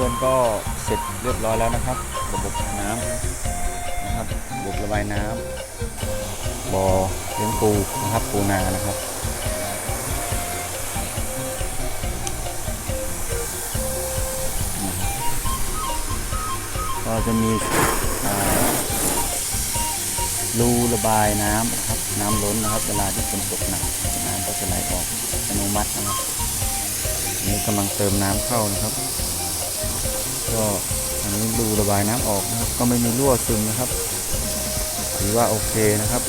พื่อนๆก็เสร็จเรียบร้อยแล้วนะครับ ระบบน้ำนะครับระบบระบายน้ำบ่อเลี้ยงปูนะครับปูนานะครับก็จะมีรูระบายน้ำนะครับ น้ำล้นนะครับเวลาที่ฝนตกหนักน้ำก็จะไหลออกอัตโนมัตินะครับนนี้กำลังเติมน้ำเข้านะครับ ก็อันนี้รูระบายน้ำออกนะครับ ก็ไม่มีรั่วซึมนะครับ ถือว่าโอเคนะครับ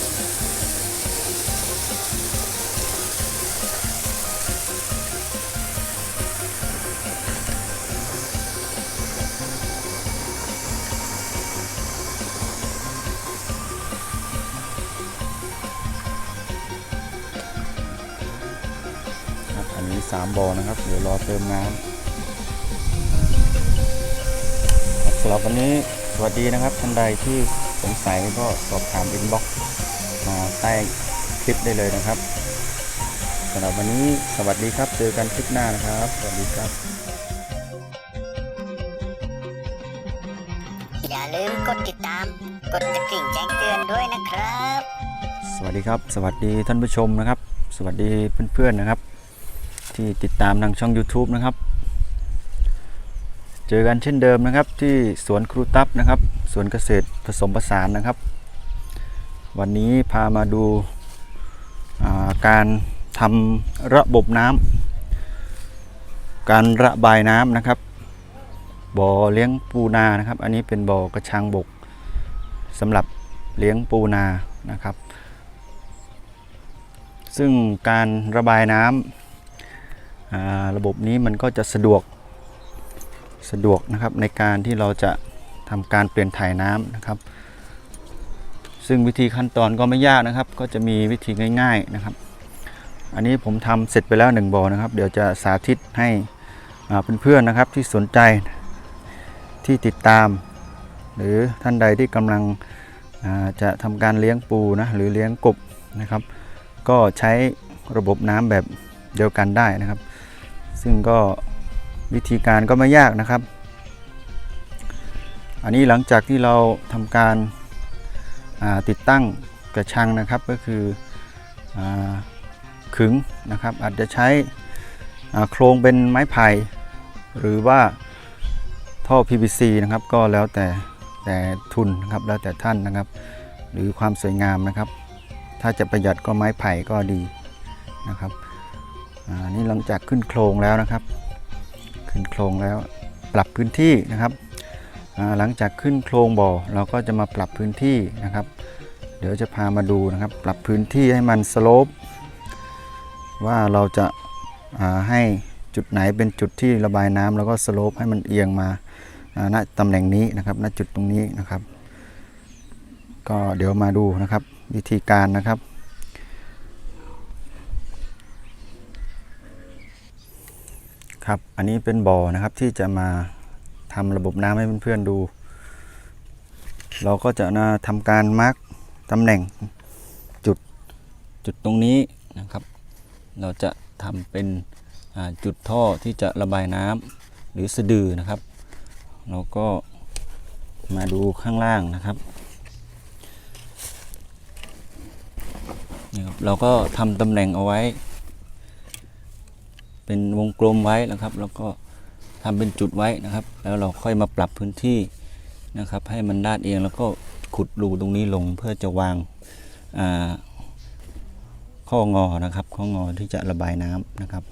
ครับอันนี้3บ่อนะครับ เดี๋ยวรอเติมน้ำ สำหรับวันนี้สวัสดีนะครับท่านใดที่สงสัยก็สอบถามอินบ็อกซ์มาใต้คลิปได้เลยนะครับสำหรับวันนี้สวัสดีครับ เจอกันคลิปหน้านะครับ สวัสดีครับ อย่าลืมกดติดตาม กดกระดิ่งแจ้งเตือนด้วยนะครับ สวัสดีครับ สวัสดีท่านผู้ชมนะครับ สวัสดีเพื่อนๆนะครับ ที่ติดตามทางช่อง YouTube นะครับ เจอกันเช่นเดิมนะครับ ที่สวนครูตับนะครับสวนเกษตรผสมผสานนะครับ วันนี้พามาดูาการทำระบบน้ำการระบายน้ำนะครับบ่อเลี้ยงปูนานะครับ อันนี้เป็นบ่อกระชังบกสำหรับเลี้ยงปูนานะครับ ซึ่งการระบายน้ำระบบนี้มันก็จะสะดวก สะดวกนะครับในการที่เราจะทำการเปลี่ยนถ่ายน้ำนะครับ ซึ่งวิธีขั้นตอนก็ไม่ยากนะครับ ก็จะมีวิธีง่าย ๆนะครับ อันนี้ผมทำเสร็จไปแล้วหนึ่งบ่อนะครับ เดี๋ยวจะสาธิตให้เพื่อนๆนะครับที่สนใจที่ติดตาม หรือท่านใดที่กำลังจะทำการเลี้ยงปูนะหรือเลี้ยงกบนะครับ ก็ใช้ระบบน้ำแบบเดียวกันได้นะครับ ซึ่งก็ วิธีการก็ไม่ยากนะครับ อันนี้หลังจากที่เราทำการาติดตั้งกระชังนะครับก็คืออขึงนะครับอาจจะใช้โครงเป็นไม้ไผ่หรือว่าท่อ PVC นะครับก็แล้วแต่แต่ทุนนะครับแล้วแต่ท่านนะครับ หรือความสวยงามนะครับ ถ้าจะประหยัดก็ไม้ไผ่ก็ดีนะครับนี่หลังจากขึ้นโครงแล้วนะครับ ขึ้นโครงแล้ว ปรับพื้นที่นะครับหลังจากขึ้นโครงบ่อเราก็จะมาปรับพื้นที่นะครับ เดี๋ยวจะพามาดูนะครับ ปรับพื้นที่ให้มันสโลปว่าเราจะาให้จุดไหนเป็นจุดที่ระบายน้ำแล้วก็สโลปให้มันเอียงมาอ่าณตำแหน่งนี้นะครับณจุดตรงนี้นะครับ ก็เดี๋ยวมาดูนะครับวิธีการนะครับ ครับ อันนี้เป็นบ่อนะครับที่จะมาทำระบบน้ำให้เพื่อนๆดู เราก็จะมาทำการมาร์กตำแหน่งจุดจุดตรงนี้นะครับ เราจะทำเป็นจุดท่อที่จะระบายน้ำหรือสะดือนะครับ เราก็มาดูข้างล่างนะครับนี่ครับเราก็ทำตำแหน่งเอาไว้ เป็นวงกลมไว้นะครับ แล้วก็ทำเป็นจุดไว้นะครับ แล้วเราค่อยมาปรับพื้นที่นะครับ ให้มันด้านเอียงแล้วก็ขุดรูตรงนี้ลงเพื่อจะวางข้องอนะครับ ข้องอที่จะระบายน้ำนะครับ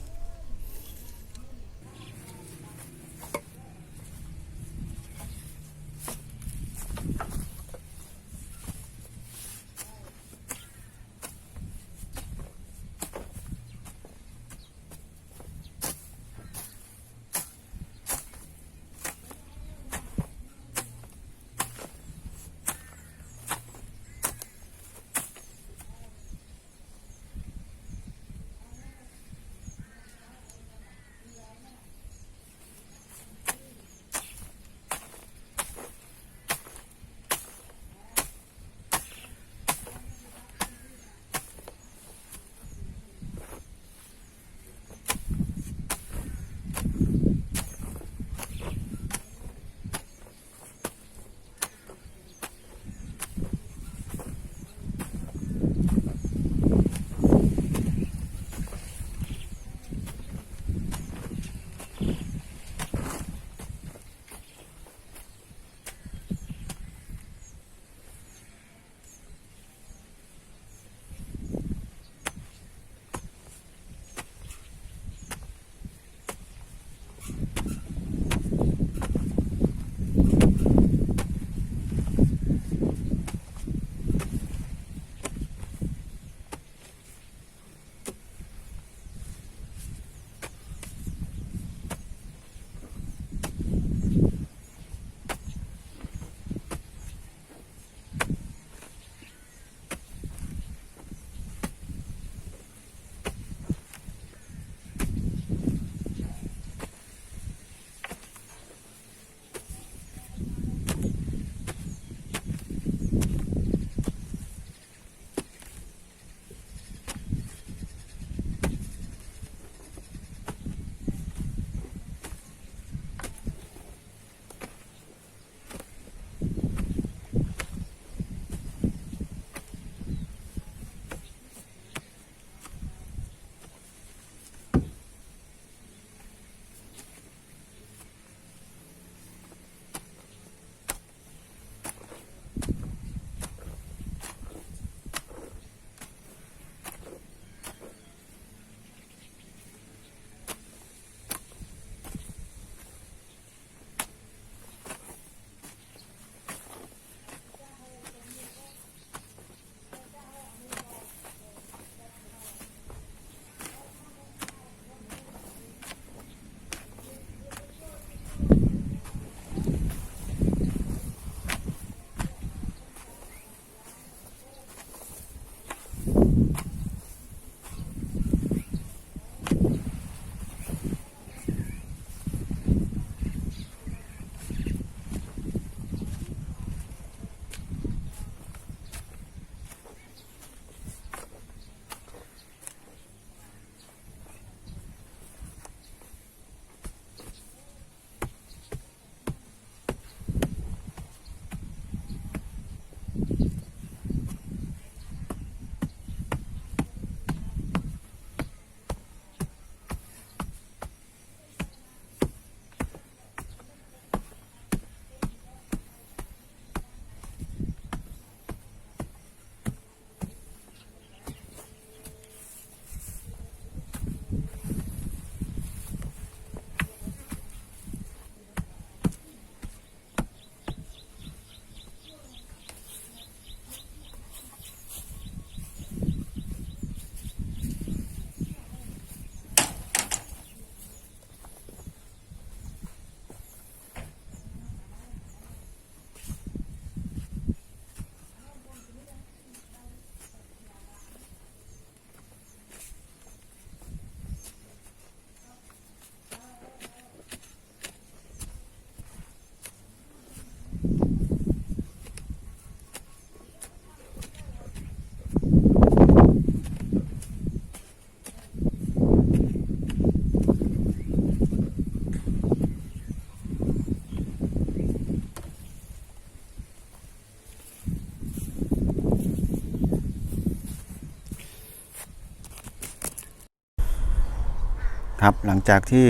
ครับหลังจากที่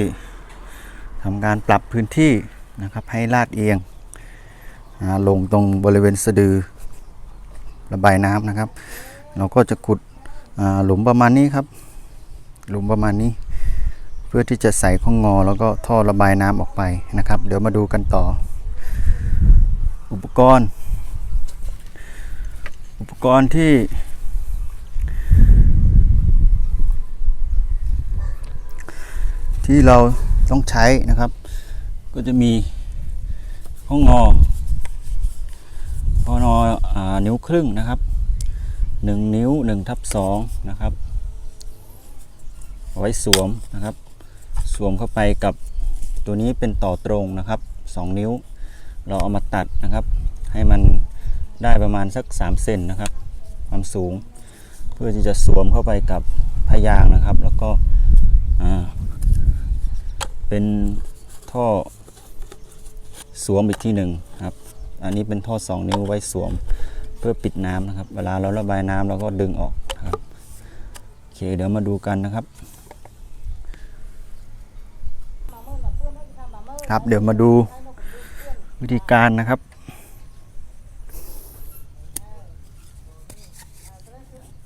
ทำการปรับพื้นที่นะครับให้ลาดเอียงลงตรงบริเวณสะดือระบายน้ำนะครับ เราก็จะขุดหลุมประมาณนี้ครับ หลุมประมาณนี้ เพื่อที่จะใส่ข้องงอแล้วก็ท่อระบายน้ำออกไปนะครับ เดี๋ยวมาดูกันต่อ อุปกรณ์ อุปกรณ์ที่ ที่เราต้องใช้นะครับ ก็จะมีห้องงอห้องงออนิ้วครึ่งนะครับ1นิ้ว1ทับ2นะครับไว้สวมนะครับ สวมเข้าไปกับตัวนี้เป็นต่อตรงนะครับ 2 นิ้ว เราเอามาตัดนะครับ ให้มันได้ประมาณสัก 3 เซนนะครับ ความสูง เพื่อที่จะสวมเข้าไปกับพยางนะครับ แล้วก็ เป็นท่อสวมอีกที่หนึ่งครับ อันนี้เป็นท่อ 2 นิ้วไว้สวมเพื่อปิดน้ำนะครับ เวลาเราระบายน้ำเราก็ดึงออกครับโอเคเดี๋ยวมาดูกันนะครับ ครับเดี๋ยวมาดูวิธีการนะครับ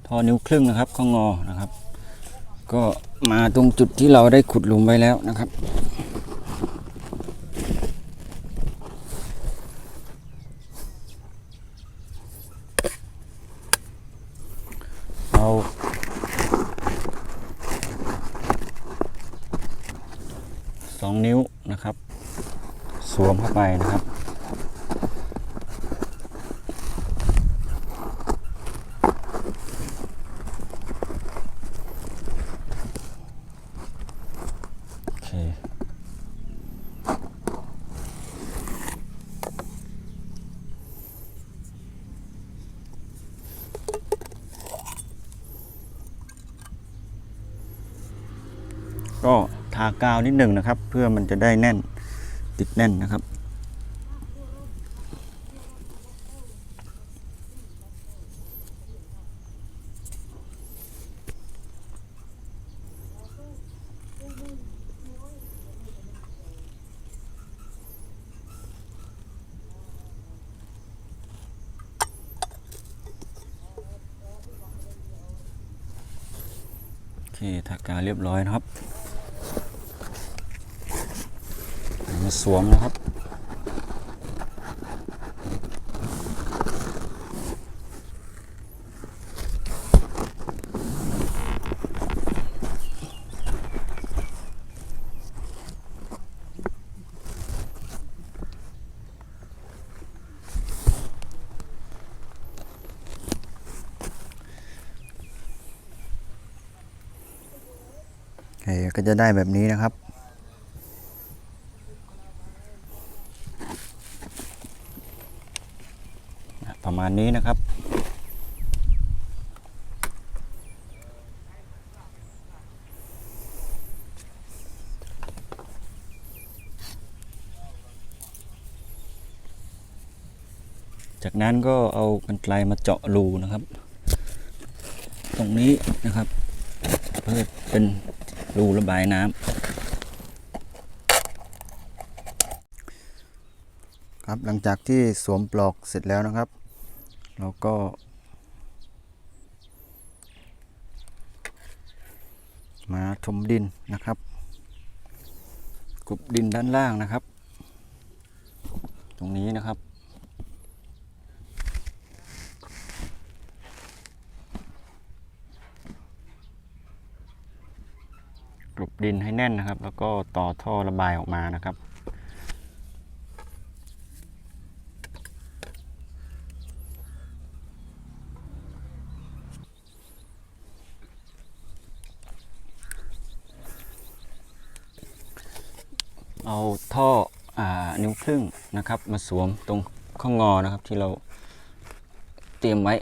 ท่อนิ้วครึ่งนะครับข้องอนะครับ ก็มาตรงจุดที่เราได้ขุดหลุมไว้แล้วนะครับ เอาสองนิ้วนะครับ สวมเข้าไปนะครับ ก็ทากาวนิดหนึ่งนะครับ เพื่อมันจะได้แน่นติดแน่นนะครับ โอเค ทากาวเรียบร้อยนะครับ มาสวมนะครับ ก็จะได้แบบนี้นะครับ ประ มาณนี้นะครับ จากนั้นก็เอากันไกลมาเจาะรูนะครับ ตรงนี้นะครับเพื่อเป็นรูระบายน้ำครับหลังจากที่สวมปลอกเสร็จแล้วนะครับ เราก็ มาถมดินนะครับกรุบดินด้านล่างนะครับ ตรงนี้นะครับกลบดินให้แน่นนะครับ แล้วก็ต่อท่อระบายออกมานะครับ เอาท่ออานิ้วครึ่งนะครับ มาสวมตรงข้องงอนะครับ ที่เราเตรียมไว้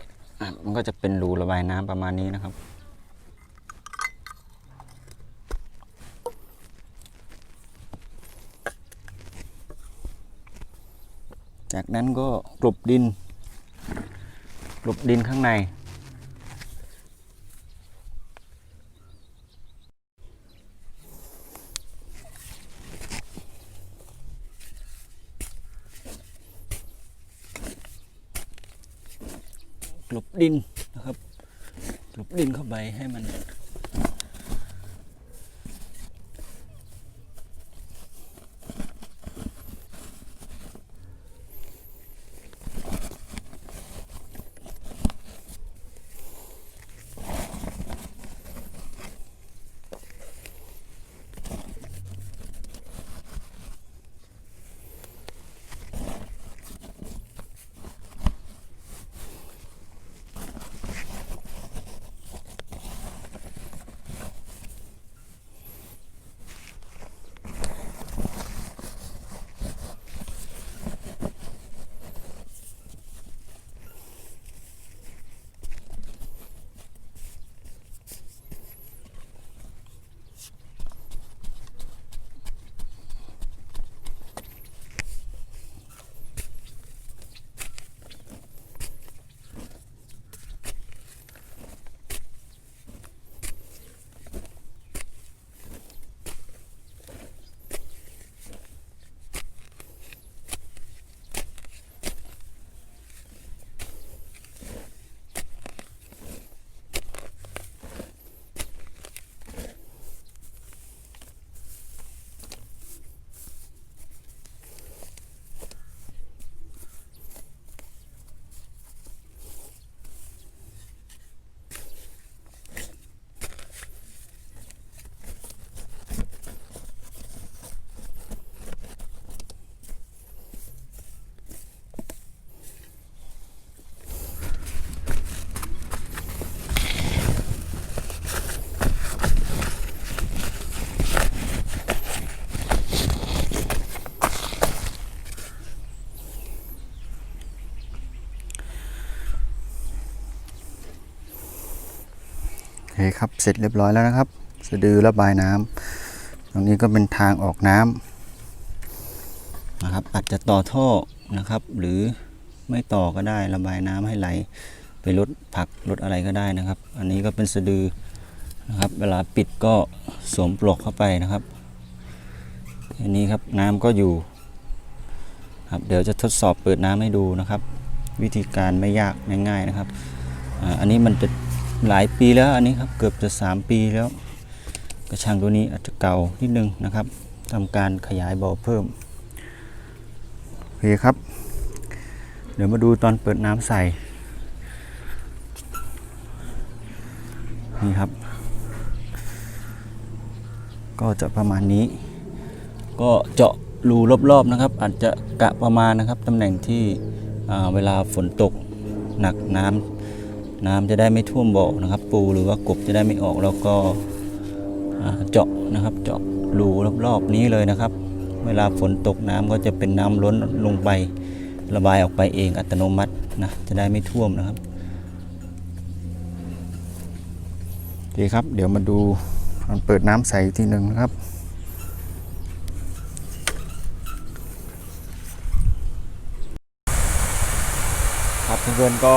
มันก็จะเป็นรูระบายน้ำประมาณนี้นะครับ จากนั้นก็กลบดินกลบดินข้างใน ดินนะครับกลบดินเข้าไปให้มัน คครับ เสร็จเรียบร้อยแล้วนะครับ สะดือระบายน้ำตรงนี้ก็เป็นทางออกน้ำนะครับ อาจจะต่อท่อนะครับ หรือไม่ต่อก็ได้ระบายน้ำให้ไหล ไปลดผักลดอะไรก็ได้นะครับ อันนี้ก็เป็นสะดือนะครับ เวลาปิดก็สวมปลอกเข้าไปนะครับอันนี้ครับน้ำก็อยู่ครับเดี๋ยวจะทดสอบเปิดน้ำให้ดูนะครับ วิธีการไม่ยากง่ายๆนะครับอันนี้มันจะ หลายปีแล้วอันนี้ครับเกือบจะ 3 ปีแล้ว กระชังตัวนี้อาจจะเก่านิดนึงนะครับทำการขยายบ่อเพิ่มโอเคครับ เดี๋ยวมาดูตอนเปิดน้ำใส่ นี่ครับ ก็จะประมาณนี้ ก็เจาะรูรอบๆนะครับ อาจจะกะประมาณนะครับตำแหน่งที่เวลาฝนตกหนักน้ำ น้ำจะได้ไม่ท่วมบ่อนะครับ ปูหรือว่ากบจะได้ไม่ออกแล้วก็เจาะนะครับ เจาะรูรอบๆนี้เลยนะครับ เวลาฝนตกน้ำก็จะเป็นน้ำล้นลงไประบายออกไปเองอัตโนมัตินะจะได้ไม่ท่วมนะครับโอเคครับ เดี๋ยวมาดูตอนเปิดน้ำใสอีกทีหนึ่งนะครับ ครับเพื่อนๆก็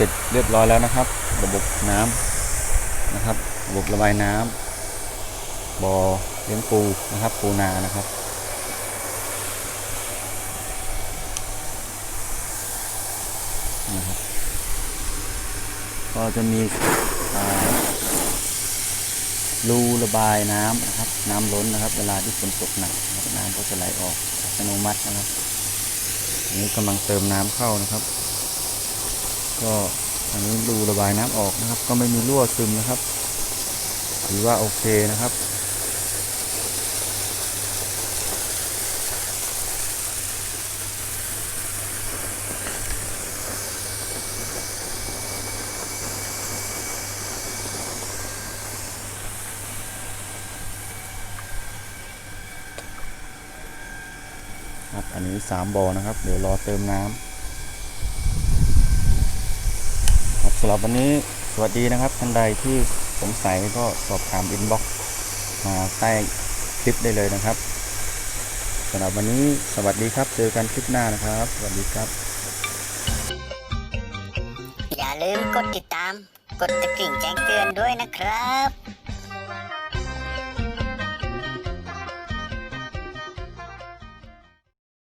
สร็จเรียบร้อยแล้วนะครับ ระบบน้ำนะครับ ระบบระบายน้ำบ่อเลี้ยงปูนะครับ ปูนานะครับ นะครับ ก็จะมีรูระบายน้ำนะครับ น้ำล้นนะครับ เวลาที่ฝนตกหนักน้ำก็จะไหลออกอัตโนมัตินะครับอันนี้กำลังเติมน้ำเข้านะครับ ก็อันนี้รูระบายน้ำออกนะครับ ก็ไม่มีรั่วซึมนะครับ ถือว่าโอเคนะครับครับอันนี้สามบ่อนะครับ เดี๋ยวรอเติมน้ำครับ สำหรับวันนี้สวัสดีนะครับท่านใดที่สงสัยก็สอบถามอินบ็อกมาใต้คลิปได้เลยนะครับสำหรับวันนี้สวัสดีครับ เจอกันคลิปหน้านะครับ สวัสดีครับ อย่าลืมกดติดตาม กดกระดิ่งแจ้งเตือนด้วยนะครับ